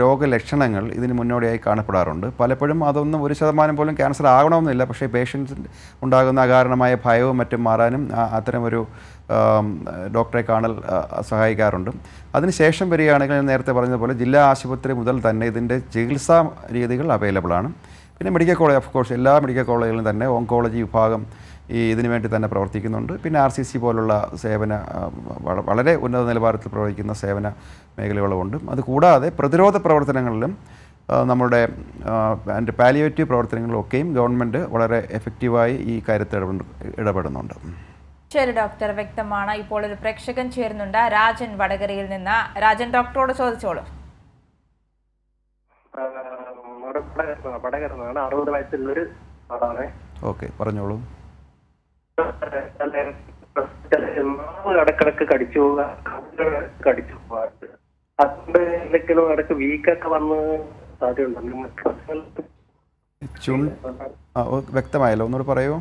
രോഗലക്ഷണങ്ങൾ ഇതിന് മുന്നോടിയായി കാണപ്പെടാറുണ്ട്. പലപ്പോഴും അതൊന്നും ഒരു ശതമാനം പോലും ക്യാൻസർ ആകണമെന്നില്ല. പക്ഷേ പേഷ്യൻസിന് ഉണ്ടാകുന്ന അകാരണമായ ഭയവും മറ്റും മാറാനും അത്തരമൊരു ഡോക്ടറെ കാണൽ സഹായിക്കാറുണ്ട്. അതിനുശേഷം വരികയാണെങ്കിൽ ഞാൻ നേരത്തെ പറഞ്ഞതുപോലെ ജില്ലാ ആശുപത്രി മുതൽ തന്നെ ഇതിന്റെ ചികിത്സാ രീതികൾ അവൈലബിൾ ആണ്. പിന്നെ മെഡിക്കൽ കോളേജ് ഓഫ് കോഴ്സ് എല്ലാ മെഡിക്കൽ കോളേജുകളിലും തന്നെ ഓങ്കോളജി വിഭാഗം ഈ ഇതിനു വേണ്ടി തന്നെ പ്രവർത്തിക്കുന്നുണ്ട്. പിന്നെ ആർ സി സി പോലുള്ള സേവന വളരെ ഉന്നത നിലവാരത്തിൽ പ്രവർത്തിക്കുന്ന സേവന മേഖലകളുമുണ്ട്. അതുകൂടാതെ പ്രതിരോധ പ്രവർത്തനങ്ങളിലും നമ്മുടെ അതിന്റെ പാലിയേറ്റീവ് പ്രവർത്തനങ്ങളിലൊക്കെയും ഗവൺമെന്റ് വളരെ എഫക്റ്റീവായി ഈ കാര്യത്തിൽ ഇടപെടുന്നുണ്ട്. ശരി ഡോക്ടർ വ്യക്തമാണ്. ഇപ്പോൾ ഒരു പ്രേക്ഷകൻ ചേരുന്നുണ്ട്. രാജൻ വടകരയിൽ നിന്ന്. രാജൻ ഡോക്ടറോട് ചോദിച്ചോളൂ. അറുപത് വയസ്സുള്ളൊരു ആളാണ്. ഓക്കെ പറഞ്ഞോളൂ. ഇടക്കിടക്ക് കടിച്ചു പോവുക കടിച്ചു പോകാറുണ്ട് അതുകൊണ്ട് ഇടയ്ക്ക് വീക്കൊക്കെ വന്ന് സാധ്യതയുണ്ട്. വ്യക്തമായല്ലോ. ഒന്നുകൂടെ പറയൂ.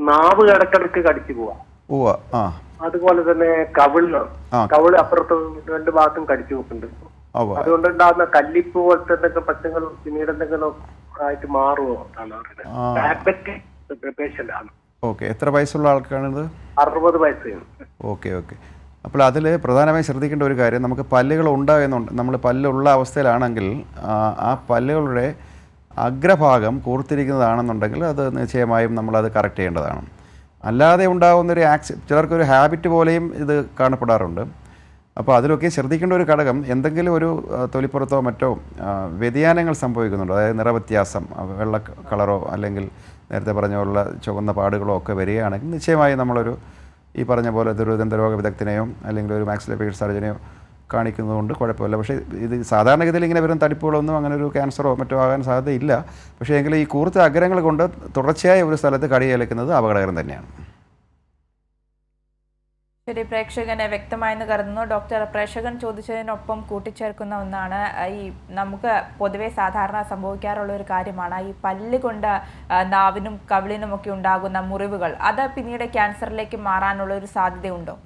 നാവ് ഇടക്കിടക്ക് കടിച്ചു പോവാ പോവാ ആ. അതുപോലെ തന്നെ കവിളിന് ആ. കവിൾ അപ്പുറത്ത് രണ്ട് ഭാഗത്തും കടിച്ചു പോക്കുന്നുണ്ട് അതുകൊണ്ടുണ്ടാകുന്ന കല്ലിപ്പ് പോലത്തെ എന്തൊക്കെ പ്രശ്നങ്ങൾ പിന്നീട് എന്തെങ്കിലും ആയിട്ട് മാറുമോ? ആണ് പേഷ്യന്റ് ആണ്. ഓക്കെ. എത്ര വയസ്സുള്ള ആൾക്കാണിത്? അറുപത് വയസ്സ് ഓക്കെ ഓക്കെ. അപ്പോൾ അതിൽ പ്രധാനമായും ശ്രദ്ധിക്കേണ്ട ഒരു കാര്യം നമുക്ക് പല്ലുകൾ ഉണ്ടാകുന്നുണ്ട് നമ്മൾ പല്ലുള്ള അവസ്ഥയിലാണെങ്കിൽ ആ, പല്ലുകളുടെ അഗ്രഭാഗം കൂർത്തിരിക്കുന്നതാണെന്നുണ്ടെങ്കിൽ അത് നിശ്ചയമായും നമ്മളത് കറക്റ്റ് ചെയ്യേണ്ടതാണ്. അല്ലാതെ ഉണ്ടാകുന്ന ഒരു ആക്സി ചിലർക്കൊരു ഹാബിറ്റ് പോലെയും ഇത് കാണപ്പെടാറുണ്ട്. അപ്പോൾ അതിലൊക്കെ ശ്രദ്ധിക്കേണ്ട ഒരു ഘടകം എന്തെങ്കിലും ഒരു തൊലിപ്പുറത്തോ മറ്റോ വ്യതിയാനങ്ങൾ സംഭവിക്കുന്നുണ്ടോ. അതായത് നിറവ്യത്യാസം വെള്ള കളറോ അല്ലെങ്കിൽ നേരത്തെ പറഞ്ഞ പോലുള്ള ചുവന്ന പാടുകളോ ഒക്കെ വരികയാണെങ്കിൽ നിശ്ചയമായും നമ്മളൊരു ഈ പറഞ്ഞ പോലെ ദുരിതന്ത രോഗ വിദഗ്ധനെയോ അല്ലെങ്കിൽ ഒരു മാക്സിലോപേഡ് സർജനെയോ കാണിക്കുന്നതുകൊണ്ട് കുഴപ്പമില്ല. പക്ഷേ ഇത് സാധാരണഗതിയിൽ ഇങ്ങനെ വരുന്ന തടിപ്പുകളൊന്നും അങ്ങനെ ഒരു ക്യാൻസറോ മറ്റോ ആകാൻ സാധ്യതയില്ല. പക്ഷേ എങ്കിൽ ഈ കൂർത്ത അഗ്രങ്ങൾ കൊണ്ട് തുടർച്ചയായ ഒരു സ്ഥലത്ത് കടിയേൽക്കുന്നത് അപകടകരം തന്നെയാണ്. ശരി പ്രേക്ഷകന് വ്യക്തമായെന്ന് കരുതുന്നു. ഡോക്ടർ പ്രേക്ഷകൻ ചോദിച്ചതിനൊപ്പം കൂട്ടിച്ചേർക്കുന്ന ഒന്നാണ് ഈ നമുക്ക് പൊതുവെ സാധാരണ സംഭവിക്കാറുള്ള ഒരു കാര്യമാണ് ഈ പല്ല് കൊണ്ട് നാവിനും കവിളിനും ഒക്കെ ഉണ്ടാകുന്ന മുറിവുകൾ. അത് പിന്നീട് ക്യാൻസറിലേക്ക് മാറാനുള്ള ഒരു സാധ്യതയുണ്ടോ?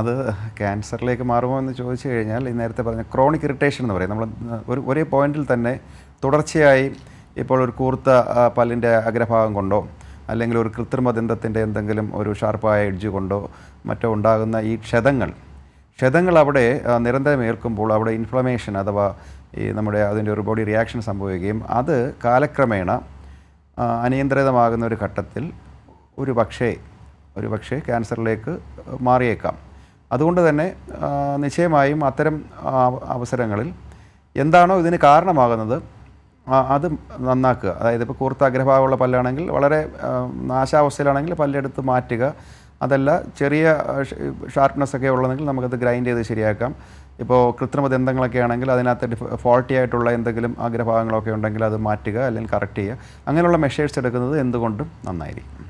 അത് ക്യാൻസറിലേക്ക് മാറുമോ എന്ന് ചോദിച്ചു കഴിഞ്ഞാൽ ഈ നേരത്തെ പറഞ്ഞ ക്രോണിക് ഇറിറ്റേഷൻ എന്ന് പറയും. നമ്മൾ ഒരു ഒരേ പോയിന്റിൽ തന്നെ തുടർച്ചയായി ഇപ്പോൾ ഒരു കൂർത്ത പല്ലിന്റെ അഗ്രഭാഗം കൊണ്ടോ അല്ലെങ്കിൽ ഒരു കൃത്രിമ ദന്തത്തിന്റെ എന്തെങ്കിലും ഒരു ഷാർപ്പായ എഡ്ജ് കൊണ്ടോ മറ്റോ ഉണ്ടാകുന്ന ഈ ക്ഷതങ്ങൾ. ക്ഷതങ്ങൾ അവിടെ നിരന്തരം ഏൽക്കുമ്പോൾ അവിടെ ഇൻഫ്ലമേഷൻ അഥവാ ഈ നമ്മുടെ അതിന്റെ ഒരു ബോഡി റിയാക്ഷൻ സംഭവിക്കുകയും അത് കാലക്രമേണ അനിയന്ത്രിതമാകുന്ന ഒരു ഘട്ടത്തിൽ ഒരു പക്ഷേ ഒരു പക്ഷേ ക്യാൻസറിലേക്ക് മാറിയേക്കാം. അതുകൊണ്ട് തന്നെ നിശ്ചയമായും അത്തരം അവസരങ്ങളിൽ എന്താണോ ഇതിന് കാരണമാകുന്നത് അത് നന്നാക്കുക. അതായത് ഇപ്പോൾ കൂർത്ത അഗ്രഭാവമുള്ള പല്ലാണെങ്കിൽ വളരെ നാശാവസ്ഥയിലാണെങ്കിൽ പല്ലെടുത്ത് മാറ്റുക അതല്ല ചെറിയ ഷാർപ്നെസ് ഒക്കെ ഉള്ളതെങ്കിൽ നമുക്കത് ഗ്രൈൻഡ് ചെയ്ത് ശരിയാക്കാം. ഇപ്പോൾ കൃത്രിമ ദന്തങ്ങളൊക്കെ ആണെങ്കിൽ അതിനകത്ത് ഫോൾട്ടി ആയിട്ടുള്ള എന്തെങ്കിലും ആഗ്രഹഭാഗങ്ങളൊക്കെ ഉണ്ടെങ്കിൽ അത് മാറ്റുക അല്ലെങ്കിൽ കറക്റ്റ് ചെയ്യുക. അങ്ങനെയുള്ള മെഷേഴ്സ് എടുക്കുന്നത് എന്തുകൊണ്ടും നന്നായിരിക്കും.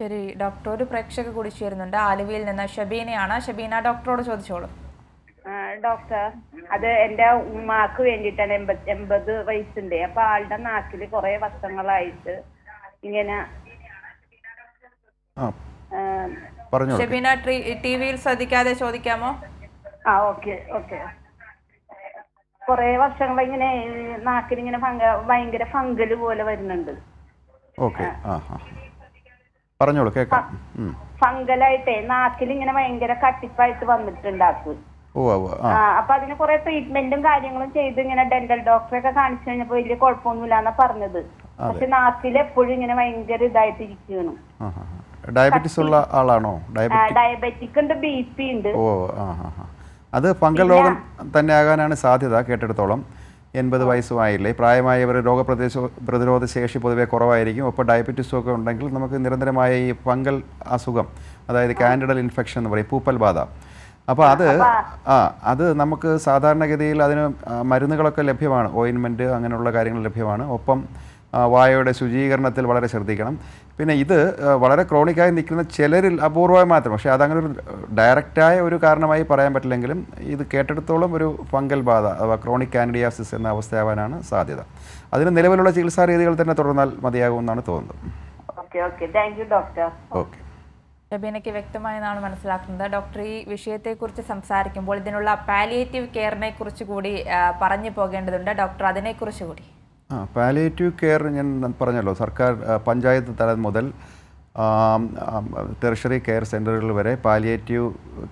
ശരി ഡോക്ടർ ഒരു പ്രേക്ഷക കൂടി ചേരുന്നുണ്ട്. ആലുവയിൽ നിന്ന് ഷബീനയാണ്. ഷബീന ഡോക്ടറോട് ചോദിച്ചോളൂ. ഡോക്ടർ അത് എന്റെ ഉമ്മാക്ക് വേണ്ടിയിട്ടാണ് എൺപത് എൺപത് വയസ്സുണ്ട്. അപ്പൊ ആളുടെ നാക്കിൽ കുറെ വർഷങ്ങളായിട്ട് ഇങ്ങനെ ഷബീന ടി വിയിൽ ശ്രദ്ധിക്കാതെ ചോദിക്കാമോ? ആ ഓക്കെ ഓക്കെ. കുറെ വർഷങ്ങൾ ഇങ്ങനെ നാക്കിൽ ഇങ്ങനെ ഭയങ്കര ഫംഗൽ പോലെ വരുന്നുണ്ട്. ഓക്കെ ആ. ആ പറഞ്ഞോളൂ കേൾക്കാം. ഫംഗലായിട്ടേ നാക്കിൽ ഇങ്ങനെ ഭയങ്കര കട്ടിപ്പായിട്ട് വന്നിട്ടുണ്ട് ആക്ക് അപ്പൊ അതിന് കുറെ ട്രീറ്റ്മെന്റും കാര്യങ്ങളും ചെയ്ത് ഇങ്ങനെ ഡെന്റൽ ഡോക്ടറെ ഒക്കെ കാണിച്ചു കഴിഞ്ഞപ്പോ വലിയ കുഴപ്പമൊന്നുമില്ലാന്നാ പറഞ്ഞത്. പക്ഷെ നാക്കിൽ എപ്പോഴും ഇങ്ങനെ ഭയങ്കര ഇതായിട്ട് ആ. ഡയബറ്റീസ് ഉള്ള ആളാണോ? ഡയബറ്റിക് ഉണ്ട് ബി പി ഉണ്ട്. ഓ ആ ഹാ ഹാ അത് ഫംഗൽ രോഗം തന്നെ ആകാനാണ് സാധ്യത കേട്ടെടുത്തോളം. എൺപത് വയസ്സുമായില്ലേ. പ്രായമായവർ രോഗപ്രതിരോധ പ്രതിരോധ ശേഷി പൊതുവെ കുറവായിരിക്കും. ഒപ്പം ഡയബറ്റീസും ഒക്കെ ഉണ്ടെങ്കിൽ നമുക്ക് നിരന്തരമായ ഈ ഫംഗൽ അസുഖം അതായത് കാൻഡിഡൽ ഇൻഫെക്ഷൻ എന്ന് പറയും പൂപ്പൽ ബാധ. അപ്പോൾ അത് ആ അത് നമുക്ക് സാധാരണഗതിയിൽ അതിന് മരുന്നുകളൊക്കെ ലഭ്യമാണ്. ഓയിൻമെന്റ് അങ്ങനെയുള്ള കാര്യങ്ങൾ ലഭ്യമാണ്. ഒപ്പം വായയുടെ ശുചീകരണത്തിൽ വളരെ ശ്രദ്ധിക്കണം. പിന്നെ ഇത് വളരെ ക്രോണിക്കായി നിൽക്കുന്ന ചിലരിൽ അപൂർവമായി മാത്രം പക്ഷേ അതങ്ങനെ ഒരു ഡയറക്റ്റായ ഒരു കാരണമായി പറയാൻ പറ്റില്ലെങ്കിലും ഇത് കേട്ടെടുത്തോളം ഒരു ഫംഗൽ ബാധ അഥവാ ക്രോണിക് കാൻഡിയാസിസ് എന്ന അവസ്ഥയാവാനാണ് സാധ്യത. അതിന് നിലവിലുള്ള ചികിത്സാ രീതികൾ തന്നെ തുടർന്നാൽ മതിയാകുമെന്നാണ് തോന്നുന്നത്. ഓക്കെ രബീനയ്ക്ക് വ്യക്തമായെന്നാണ് മനസ്സിലാക്കുന്നത്. ഡോക്ടർ ഈ വിഷയത്തെക്കുറിച്ച് സംസാരിക്കുമ്പോൾ ഇതിനുള്ള പാലിയേറ്റീവ് കെയറിനെ കുറിച്ച് കൂടി പറഞ്ഞു പോകേണ്ടതുണ്ട്. ഡോക്ടർ അതിനെക്കുറിച്ച് കൂടി. ആ പാലിയേറ്റീവ് കെയർ ഞാൻ പറഞ്ഞല്ലോ സർക്കാർ പഞ്ചായത്ത് തലം മുതൽ ടെറിഷറി കെയർ സെന്ററുകൾ വരെ പാലിയേറ്റീവ്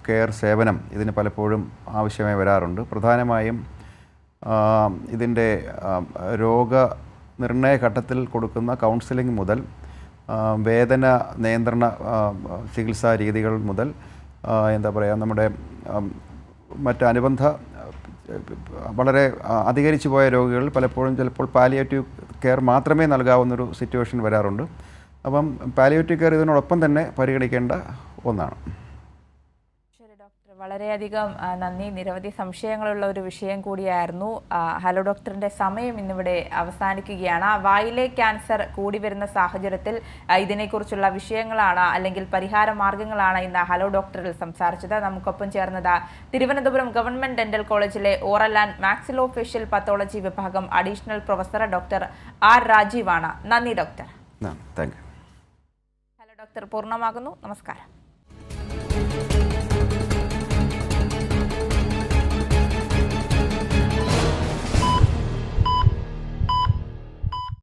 കെയർ സേവനം ഇതിന് പലപ്പോഴും ആവശ്യമായി വരാറുണ്ട്. പ്രധാനമായും ഇതിന്റെ രോഗ നിർണയ ഘട്ടത്തിൽ കൊടുക്കുന്ന കൗൺസിലിംഗ് മുതൽ വേദന നിയന്ത്രണ ചികിത്സാ രീതികൾ മുതൽ എന്താ പറയുക നമ്മുടെ മറ്റനുബന്ധ വളരെ അധികരിച്ചു പോയ രോഗികൾ പലപ്പോഴും ചിലപ്പോൾ പാലിയേറ്റീവ് കെയർ മാത്രമേ നൽകാവുന്നൊരു സിറ്റുവേഷൻ വരാറുണ്ട്. അപ്പം പാലിയേറ്റീവ് കെയർ ഇതിനോടൊപ്പം തന്നെ പരിഗണിക്കേണ്ട ഒന്നാണ്. വളരെയധികം നന്ദി. നിരവധി സംശയങ്ങളുള്ള ഒരു വിഷയം കൂടിയായിരുന്നു. ഹലോ ഡോക്ടറിന്റെ സമയം ഇന്നിവിടെ അവസാനിക്കുകയാണ്. വായിലെ ക്യാൻസർ കൂടി വരുന്ന സാഹചര്യത്തിൽ ഇതിനെക്കുറിച്ചുള്ള വിഷയങ്ങളാണ് അല്ലെങ്കിൽ പരിഹാര മാർഗങ്ങളാണ് ഇന്ന് ഹലോ ഡോക്ടറിൽ സംസാരിച്ചത്. നമുക്കൊപ്പം ചേർന്നത് തിരുവനന്തപുരം ഗവൺമെന്റ് ഡെന്റൽ കോളേജിലെ oral and maxillofacial pathology വിഭാഗം അഡീഷണൽ പ്രൊഫസർ ഡോക്ടർ ആർ രാജീവാണ്. നന്ദി ഡോക്ടർ. Hello doctor പൂർണമാകുന്നു. നമസ്കാരം.